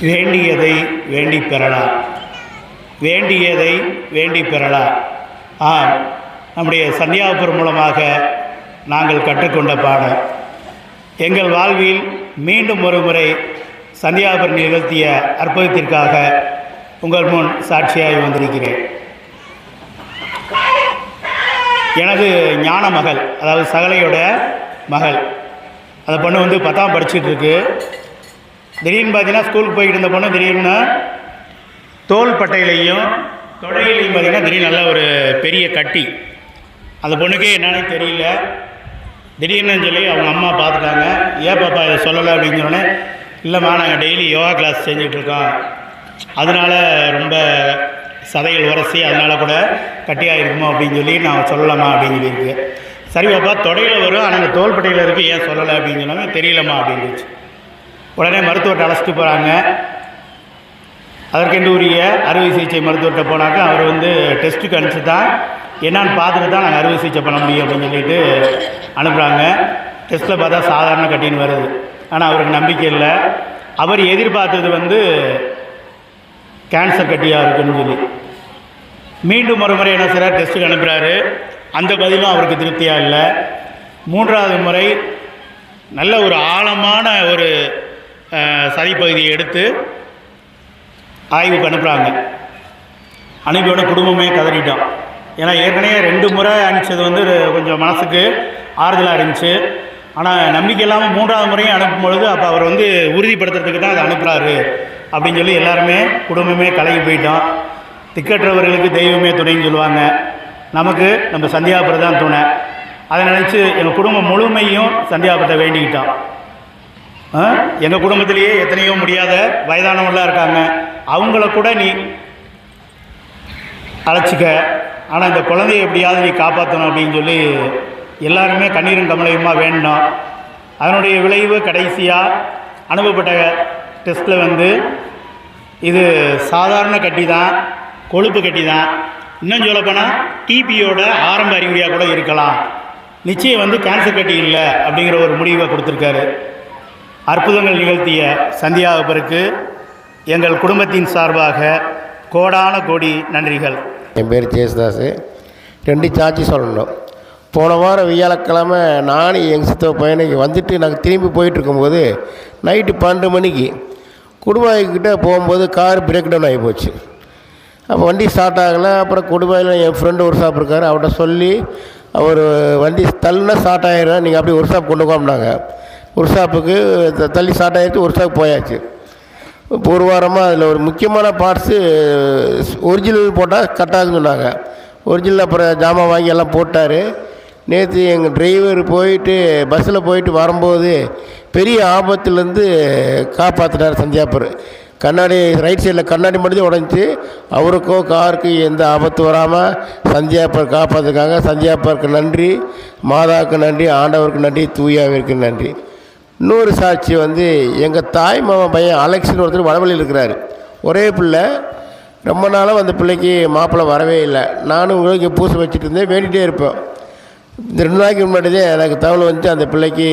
வேண்டியதை வேண்டி பெறலாம். வேண்டியதை வேண்டி பெறலாம். ஆம் நம்முடைய சந்தியாபுரம் மூலமாக நாங்கள் கற்றுக்கொண்ட பாடம். எங்கள் வாழ்வில் மீண்டும் ஒரு முறை சந்தியாபுரம் நிகழ்த்திய அற்புதத்திற்காக உங்கள் முன் சாட்சியாகி வந்திருக்கிறேன். எனது ஞான மகள் அதாவது சகலையோட மகள் அந்த பொண்ணு வந்து பத்தாம் படிச்சுட்டு இருக்கு. திடீர்னு பார்த்தீங்கன்னா ஸ்கூலுக்கு போய்கிட்டு இருந்த பொண்ணு திடீர்னு தோல் பட்டையிலையும் தொடையிலையும் பார்த்தீங்கன்னா திடீர்னு நல்ல ஒரு பெரிய கட்டி. அந்த பொண்ணுக்கே என்னன்னே தெரியல. திடீர்னு சொல்லி அவங்க அம்மா பார்த்துட்டாங்க ஏன் பாப்பா இதை சொல்லலை? அப்படின்னு சொன்னேன் இல்லைம்மா நாங்கள் டெய்லி யோகா கிளாஸ் செஞ்சிட்ருக்கோம் அதனால ரொம்ப சதைகள் உரசி அதனால் கூட கட்டியாக இருக்குமோ? அப்படின்னு சொல்லி நான் சொல்லலாமா அப்படின்னு சொல்லியிருக்கு. சரி பாப்பா தொடையில் வரும் ஆனால் தோல்பட்டையில் இருக்குது ஏன் சொல்லலை? அப்படின்னு சொன்னாங்க தெரியலம்மா அப்படின்னுச்சு உடனே மருத்துவர்கிட்ட அழைச்சிட்டு போகிறாங்க அதற்கென்று உரிய அறுவை சிகிச்சை மருத்துவர்கிட்ட போனாக்க அவர் வந்து டெஸ்ட்டுக்கு அனுப்பிச்சு தான் என்னான்னு பார்த்துட்டு தான் நாங்கள் அறுவை சிகிச்சை பண்ண முடியும் அப்படின்னு சொல்லிட்டு அனுப்புகிறாங்க டெஸ்ட்டில் பார்த்தா சாதாரண கட்டின்னு வருது. ஆனால் அவருக்கு நம்பிக்கை இல்லை. அவர் எதிர்பார்த்தது வந்து கேன்சர் கட்டியாக இருக்குன்னு சொல்லி. மீண்டும் ஒரு முறை என்ன செய்கிறார் டெஸ்ட்டுக்கு அனுப்புகிறாரு அந்த பதிலும் அவருக்கு திருப்தியாக இல்லை. மூன்றாவது முறை நல்ல ஒரு ஆழமான ஒரு சரிப்பகுதியை சதிப்பகுதியை எடுத்து ஆய்வுக்கு அனுப்புகிறாங்க அனுப்பியோட குடும்பமே கதறிட்டோம். ஏன்னா ஏற்கனவே ரெண்டு முறை அனுப்பிச்சது வந்து கொஞ்சம் மனசுக்கு ஆறுதலாக இருந்துச்சு. ஆனால் நம்பிக்கை இல்லாமல் மூன்றாவது முறையும் அனுப்பும் பொழுது அப்போ அவர் வந்து உறுதிப்படுத்துறதுக்கு தான் அதை அனுப்புகிறாரு அப்படின்னு சொல்லி எல்லாருமே குடும்பமே கலகி போயிட்டோம். திக்கற்றவர்களுக்கு தெய்வமே துணைன்னு சொல்லுவாங்க. நமக்கு நம்ம சந்தியாபுரம் தான் துணை. அதை நினச்சி எங்கள் குடும்பம் முழுமையும் சந்தியாபுரத்தை வேண்டிக்கிட்டோம். எங்கள் குடும்பத்திலேயே எத்தனையோ முடியாத வயதானவங்களாம் இருக்காங்க. அவங்கள கூட நீ அழைச்சிக்க. ஆனால் இந்த குழந்தைய எப்படியாவது நீ காப்பாற்றணும் அப்படின்னு சொல்லி எல்லாருமே கண்ணீரும் கமலையுமா வேண்டும் அதனுடைய விளைவு கடைசியாக அனுப்பப்பட்ட டெஸ்ட்டில் வந்து இது சாதாரண கட்டி தான் கொழுப்பு கட்டி தான் இன்னும் சொல்லப்போனால் டிபியோட ஆரம்ப அறிகுறியாக கூட இருக்கலாம். நிச்சயம் வந்து கேன்சர் கட்டி இல்லை அப்படிங்கிற ஒரு முடிவை கொடுத்துருக்காரு. அற்புதங்கள் நிகழ்த்திய சந்தியாகப்பருக்கு எங்கள் குடும்பத்தின் சார்பாக கோடான கோடி நன்றிகள். என் பேர் ஜேசுதாஸு ரெண்டு சாட்சி சொல்லணும். போன வாரம் வியாழக்கிழமை நானும் எங்கள் சித்த பையனுக்கு வந்துட்டு நாங்கள் திரும்பி போயிட்டுருக்கும்போது நைட்டு பன்னெண்டு மணிக்கு குடும்பாய்க்கிட்ட போகும்போது கார் பிரேக் டவுன் ஆகி போச்சு. அப்போ வண்டி ஸ்டார்ட் ஆகலை. அப்புறம் குடும்பாயில் என் ஃப்ரெண்டு ஒரு ஷாப் இருக்கார். அவர்கிட்ட சொல்லி அவர் வண்டி தள்ளுனா ஸ்டார்ட் ஆகிடும் நீங்கள் அப்படியே ஒரு ஷாப் கொண்டு போகம்னாங்க ஒரு ஷாப்புக்கு த- தள்ளி ஸ்டார்ட் ஆகிடுச்சு ஒரு ஷாப் போயாச்சு. இப்போ ஒரு வாரமாக அதில் ஒரு முக்கியமான பார்ட்ஸு ஒரிஜினல் போட்டால் கட்டாதுன்னு சொன்னாங்க. ஒரிஜினல் அப்புறம் ஜாமான் வாங்கி எல்லாம் போட்டார். நேற்று எங்கள் டிரைவர் போயிட்டு பஸ்ஸில் போயிட்டு வரும்போது பெரிய ஆபத்துலேருந்து காப்பாற்றினார் சந்தியாப்பர் கண்ணாடி ரைட் சைடில் கண்ணாடி மட்டும் உடஞ்சி அவருக்கோ காருக்கு எந்த ஆபத்து வராமல் சந்தியாப்பர் காப்பாற்றிருக்காங்க சந்தியாப்பருக்கு நன்றி மாதாவுக்கு நன்றி ஆண்டவருக்கு நன்றி தூயாவிற்கு நன்றி. இன்னொரு சாட்சி வந்து எங்கள் தாய் மாமா பையன் அலெக்ஸ்னு ஒருத்தர் வடவழியில் இருக்கிறார். ஒரே பிள்ளை ரொம்ப நாளாக அந்த பிள்ளைக்கு மாப்பிள்ளை வரவே இல்லை. நானும் உங்களுக்கு பூசை வச்சுட்டு இருந்தேன் வேண்டிகிட்டே இருப்பேன் இந்த ரெண்டு நாளைக்கு முன்னாடி தான் எனக்கு தகவல் வந்து அந்த பிள்ளைக்கு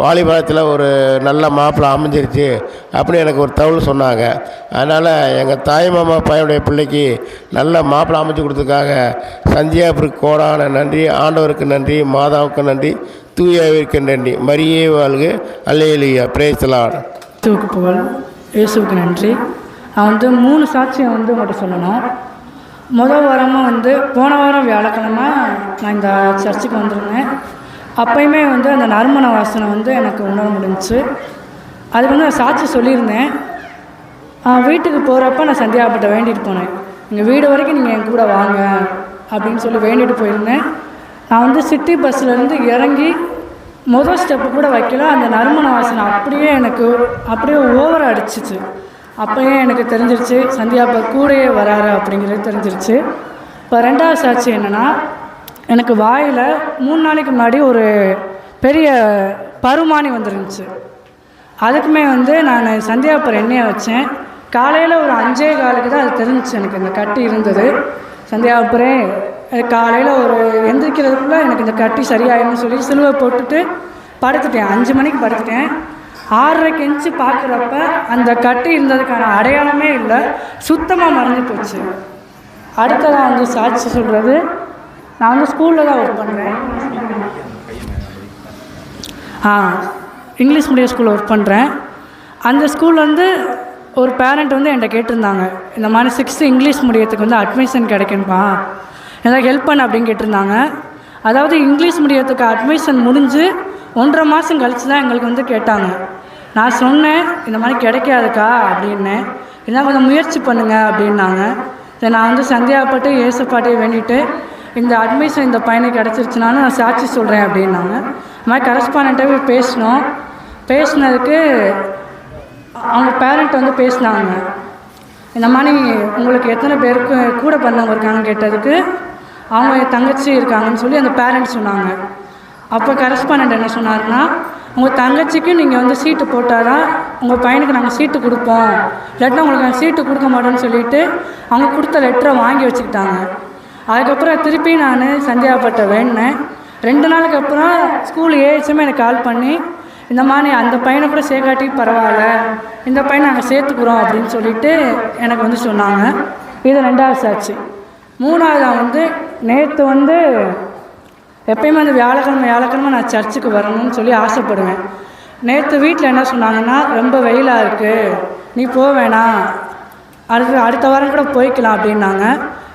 வாலிபாலத்தில் ஒரு நல்ல மாப்பிள்ளை அமைஞ்சிருச்சு அப்படின்னு எனக்கு ஒரு தகவல் சொன்னாங்க. அதனால் எங்கள் தாய் மாமா பையனுடைய பிள்ளைக்கு நல்ல மாப்பிள்ளை அமைச்சு கொடுத்ததுக்காக சந்தியாபுருக்கு கோடான நன்றி ஆண்டவருக்கு நன்றி மாதாவுக்கு நன்றி. தூயாவிற்கு நன்றி மரியே வாழ்க. அல்லேலியா. பிரேசலான் தூக்கு புகழ். இயேசுக்கு நன்றி. நான் வந்து மூணு சாட்சியம் வந்து உங்கள்கிட்ட சொல்லணும். முதல் வாரமாக வந்து போன வாரம் வியாழக்கிழமை நான் இந்த சர்ச்சுக்கு வந்திருந்தேன். அப்பயுமே வந்து அந்த நறுமண வாசனை வந்து எனக்கு உணர முடிஞ்சிச்சு. அதுக்கு வந்து நான் சாட்சி சொல்லியிருந்தேன். வீட்டுக்கு போகிறப்ப நான் சந்தியாபட்ட வேண்டிட்டு போனேன். எங்கள் வீடு வரைக்கும் நீங்கள் என் கூட வாங்க அப்படின்னு சொல்லி வேண்டிட்டு போயிருந்தேன். நான் வந்து சிட்டி பஸ்ஸில் இருந்து இறங்கி முதல் ஸ்டெப்பு கூட வைக்கல. அந்த நறுமண வாசனை அப்படியே எனக்கு அப்படியே ஓவர் அடிச்சிச்சு. அப்போயே எனக்கு தெரிஞ்சிருச்சு? சந்தியாப்பா கூடயே வராரு அப்படிங்கிறது தெரிஞ்சிருச்சு. இப்போ ரெண்டாவது சாட்சி என்னென்னா எனக்கு வாயில் மூணு நாளைக்கு முன்னாடி ஒரு பெரிய பருமானி வந்துருந்துச்சு. அதுக்குமே வந்து நான் சந்தியாப்பர் எண்ணெயை வச்சேன். காலையில் ஒரு அஞ்சே காலுக்கு தான் அது தெரிஞ்சிச்சு எனக்கு. இந்த கட்டி இருந்தது. சந்தியாப்பரே காலையில் ஒரு எந்திரிக்கிறதுக்குள்ளே எனக்கு இந்த கட்டி சரியாயிடும்னு சொல்லி சிலுவை போட்டுட்டு படுத்துட்டேன். அஞ்சு மணிக்கு படுத்துட்டேன். ஆறரைக்கு எஞ்சி பார்க்குறப்ப அந்த கட்டு இருந்ததுக்கான அடையாளமே இல்லை. சுத்தமாக மறந்து போச்சு. அடுத்ததாக வந்து சாட்சி சொல்கிறது நான் வந்து ஸ்கூலில் தான் ஒர்க் பண்ணுறேன் ஆ இங்கிலீஷ் மீடியம் ஸ்கூலில் ஒர்க் பண்ணுறேன் அந்த ஸ்கூல் வந்து ஒரு பேரண்ட் வந்து என்கிட்ட கேட்டிருந்தாங்க இந்த மாதிரி சிக்ஸ்த்து இங்கிலீஷ் மீடியத்துக்கு வந்து அட்மிஷன் கிடைக்கும்பா. ஏதாவது ஹெல்ப் பண்ண அப்படின்னு கேட்டிருந்தாங்க. அதாவது இங்கிலீஷ் மீடியத்துக்கு அட்மிஷன் முடிஞ்சு ஒன்றரை மாதம் கழிச்சு தான் எங்களுக்கு வந்து கேட்டாங்க. நான் சொன்னேன் இந்த மாதிரி கிடைக்காதுக்கா அப்படின்னேன். என்ன கொஞ்சம் முயற்சி பண்ணுங்க அப்படின்னாங்க. சரி நான் வந்து சந்தியாப்பட்டு ஏசப்பாட்டையை வேண்டிட்டு இந்த அட்மிஷன் இந்த பையனுக்கு கிடச்சிருச்சுனாலும் நான் சாட்சி சொல்கிறேன் அப்படின்னாங்க. இந்த மாதிரி கரஸ்பாண்ட்டாக போய் பேசினோம். பேசினதுக்கு அவங்க பேரண்ட் வந்து பேசினாங்க. இந்த மாதிரி உங்களுக்கு எத்தனை பேருக்கு கூட பிறந்தவங்க இருக்காங்கன்னு கேட்டதுக்கு அவங்க என் தங்கச்சி இருக்காங்கன்னு சொல்லி அந்த பேரண்ட்ஸ் சொன்னாங்க. அப்போ கரஸ்பாண்ட் என்ன சொன்னார்னா உங்கள் தங்கச்சிக்கு நீங்கள் வந்து சீட்டு போட்டால் தான் உங்கள் பையனுக்கு நாங்கள் சீட்டு கொடுப்போம். இல்லாட்டினா உங்களுக்கு நாங்கள் சீட்டு கொடுக்க மாட்டோம்னு சொல்லிட்டு அவங்க கொடுத்த லெட்டரை வாங்கி வச்சுக்கிட்டாங்க. அதுக்கப்புறம் திருப்பி நான் சந்தியாப்பட்ட வேண்டினேன் ரெண்டு நாளுக்கு அப்புறம் ஸ்கூல் ஏஹெச்எம் எனக்கு கால் பண்ணி இந்த மாதிரி அந்த பையனை கூட சேர்க்காட்டி பரவாயில்ல. இந்த பையனை நாங்கள் சேர்த்துக்குறோம் அப்படின்னு சொல்லிட்டு எனக்கு வந்து சொன்னாங்க. இது ரெண்டாவது சாட்சி. மூணாவது வந்து நேற்று வந்து எப்பயுமே அந்த வியாழக்கிழமை வியாழக்கிழமை நான் சர்ச்சுக்கு வரணும்னு சொல்லி ஆசைப்படுவேன். நேற்று வீட்டில் என்ன சொன்னாங்கன்னா ரொம்ப வெயிலாக இருக்குது நீ போக வேணாம். அடுத்த அடுத்த வாரம் கூட போய்க்கலாம் அப்படின்னாங்க.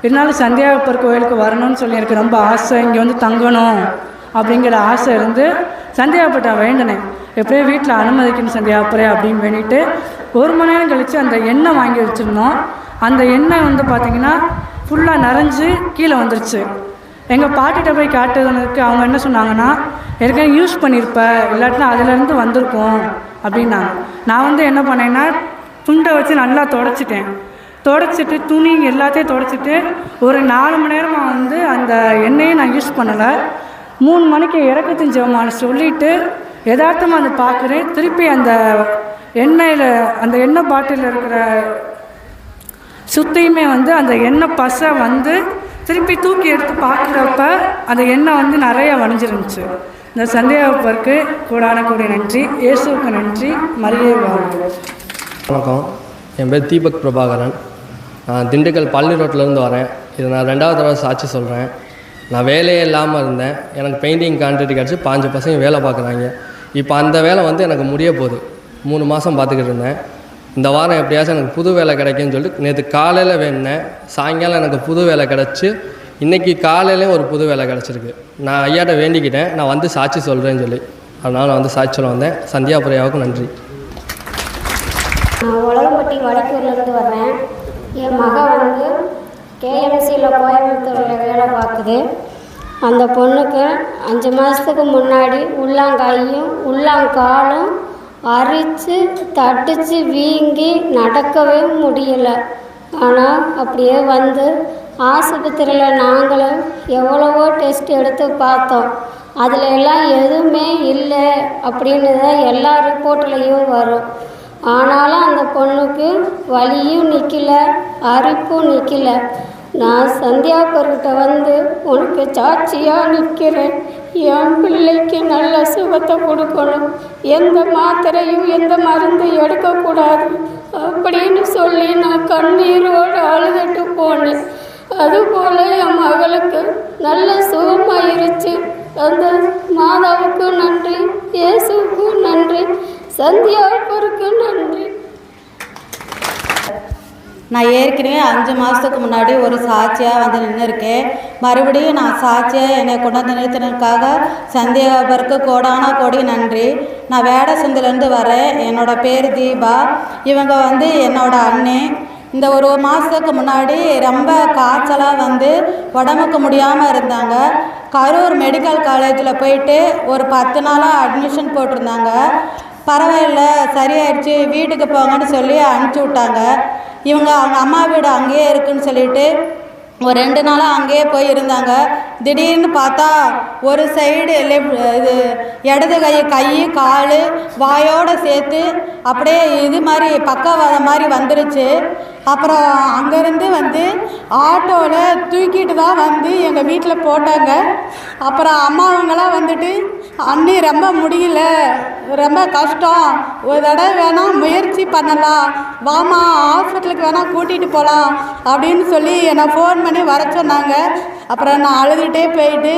இருந்தாலும் சந்தியாப்பர் கோயிலுக்கு வரணும்னு சொல்லி எனக்கு ரொம்ப ஆசை. இங்கே வந்து தங்கணும். அப்படிங்கிற ஆசை இருந்து சந்தியாப்பட்டை வேண்டினேன். எப்படியோ வீட்டில் அனுமதிக்கணும் சந்தியாப்புறே அப்படின்னு வேண்டிட்டு ஒரு மணி நேரம் கழித்து அந்த எண்ணெய் வாங்கி வச்சுருந்தோம். அந்த எண்ணெய் வந்து பார்த்திங்கன்னா ஃபுல்லாக நிறைஞ்சு கீழே வந்துருச்சு. எங்கள் பாட்டிகிட்ட போய் காட்டுறதுக்கு அவங்க என்ன சொன்னாங்கன்னா ஏற்கனவே யூஸ் பண்ணியிருப்ப இல்லாட்டினா அதுலேருந்து வந்திருக்கும் அப்படின்னாங்க. நான் வந்து என்ன பண்ணேன்னா துண்டை வச்சு நல்லா தொடச்சிட்டேன். தொடச்சிட்டு துணி எல்லாத்தையும் தொடச்சிட்டு ஒரு நாலு மணி நேரமாக வந்து அந்த எண்ணெயை நான் யூஸ் பண்ணலை. மூணு மணிக்கு இறக்கத்தின் ஜெபமான சொல்லிவிட்டு யதார்த்தமாக அதை பார்க்குறேன். திருப்பி அந்த எண்ணெயில் அந்த எண்ணெய் பாட்டிலில் இருக்கிற சுத்தையுமே வந்து அந்த எண்ணெய் பசை வந்து திருப்பி தூக்கி எடுத்து பார்க்குறப்ப அந்த எண்ணெய் வந்து நிறைய வணிஞ்சிருந்துச்சு. இந்த சந்தேகப்பருக்கு கூடான கூடிய நன்றி. இயேசுவுக்கு நன்றி. மரியை வணக்கம். என் பேர் தீபக் பிரபாகரன். நான் திண்டுக்கல் பழனி ரோட்டிலேருந்து வரேன். இது நான் ரெண்டாவது தடவை சாட்சி சொல்கிறேன் நான் வேலையே இல்லாமல் இருந்தேன். எனக்கு பெயிண்டிங் கான்ட்ராக்ட் கிடச்சி பாஞ்சு பசங்க வேலை பார்க்குறாங்க. இப்போ அந்த வேலை வந்து எனக்கு முடிய போகுது. மூணு மாதம் பார்த்துக்கிட்டு இருந்தேன். இந்த வாரம் எப்படியாச்சும் எனக்கு புது வேலை கிடைக்குன்னு சொல்லிட்டு நேற்று காலையில் வேணுனேன் சாயங்காலம் எனக்கு புது வேலை கிடச்சி இன்றைக்கி காலையிலே ஒரு புது வேலை கிடச்சிருக்கு. நான் ஐயாட்ட வேண்டிக்கிட்டேன். நான் வந்து சாட்சி சொல்கிறேன்னு சொல்லி. அதனால் நான் வந்து சாட்சி சொல்ல வந்தேன். சந்தியா பிரியாவுக்கும் நன்றி. நான் உலகம்பட்டி வடக்கூர்லேருந்து வர்றேன். என் மகன் வந்து கேஎம்சியில் கோயம்புத்தூரில் வேலை பார்க்குது. அந்த பொண்ணுக்கு அஞ்சு மாதத்துக்கு முன்னாடி உள்ளாங்கையும் உள்ளாங்காலும் அரித்து தடித்து வீங்கி நடக்கவே முடியலை. ஆனால் அப்படியே வந்து ஆஸ்பத்திரியில் நாங்களும் எவ்வளவோ டெஸ்ட் எடுத்து பார்த்தோம். அதில் எல்லாம் எதுவுமே இல்லை அப்படின்னு தான் எல்லா ரிப்போர்ட்லேயும் வரும். ஆனாலும் அந்த பொண்ணுக்கு வலியும் நிற்கல அரிப்பும் நிற்கல நான் சந்தியாப்பர்கிட்ட வந்து உனக்கு சாட்சியாக நிற்கிறேன். என் பிள்ளைக்கு நல்ல சுகத்தை கொடுக்கணும். எந்த மாத்திரையும் எந்த மருந்தும் எடுக்கக்கூடாது. அப்படின்னு சொல்லி நான் கண்ணீரோடு அழுதுட்டு போனேன். அதுபோல் என் மகளுக்கு நல்ல சுகமாயிருச்சு அந்த மாதாவுக்கு நன்றி இயேசுக்கும் நன்றி. சந்தியாவுக்கு நன்றி நான் ஏற்கனவே அஞ்சு மாதத்துக்கு முன்னாடி ஒரு சாட்சியாக வந்து நின்று இருக்கேன் மறுபடியும் நான் சாட்சியாக என்னை கொண்டு வந்து நிறுத்தினதுக்காக சந்தியாபருக்கு கோடான கோடி நன்றி. நான் வேடசந்திலேருந்து வரேன். என்னோட பேர் தீபா. இவங்க வந்து என்னோட அண்ணே. இந்த ஒரு மாதத்துக்கு முன்னாடி ரொம்ப காய்ச்சலாக வந்து உடம்புக்கு முடியாமல் இருந்தாங்க. கரூர் மெடிக்கல் காலேஜில் போயிட்டு ஒரு பத்து நாளாக அட்மிஷன் போட்டிருந்தாங்க. பரவாயில்ல சரியாயிடுச்சு. வீட்டுக்கு போங்கன்னு சொல்லி அனுப்பிச்சி விட்டாங்க. இவங்க அவங்க அம்மா வீடு அங்கேயே இருக்குன்னு சொல்லிட்டு ஒரு ரெண்டு நாளாக அங்கேயே போய் இருந்தாங்க திடீர்னு பார்த்தா ஒரு சைடு லெஃப்ட் இது இடது கை கை கால் வாயோடு சேர்த்து அப்படியே இது மாதிரி பக்கவாத மாதிரி வந்துருச்சு. அப்புறம் அங்கேருந்து வந்து ஆட்டோவில் தூக்கிட்டு தான் வந்து எங்கள் வீட்டில் போட்டாங்க. அப்புறம் அம்மாவங்களாம் வந்துட்டு அண்ணி ரொம்ப முடியல. ரொம்ப கஷ்டம். ஒரு தடவை வேணால் முயற்சி பண்ணலாம். வாமா ஹாஸ்பிட்டலுக்கு வேணால் கூட்டிகிட்டு போகலாம் அப்படின்னு சொல்லி என்னை ஃபோன் பண்ணி வர சொன்னாங்க. அப்புறம் நான் அழுதுகிட்டே போயிட்டு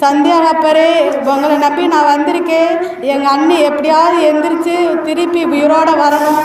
சந்தியா அப்பரே உங்களை நம்பி நான் வந்திருக்கேன். எங்கள் அண்ணி எப்படியாவது எந்திரிச்சு திருப்பி உயிரோடு வரணும்.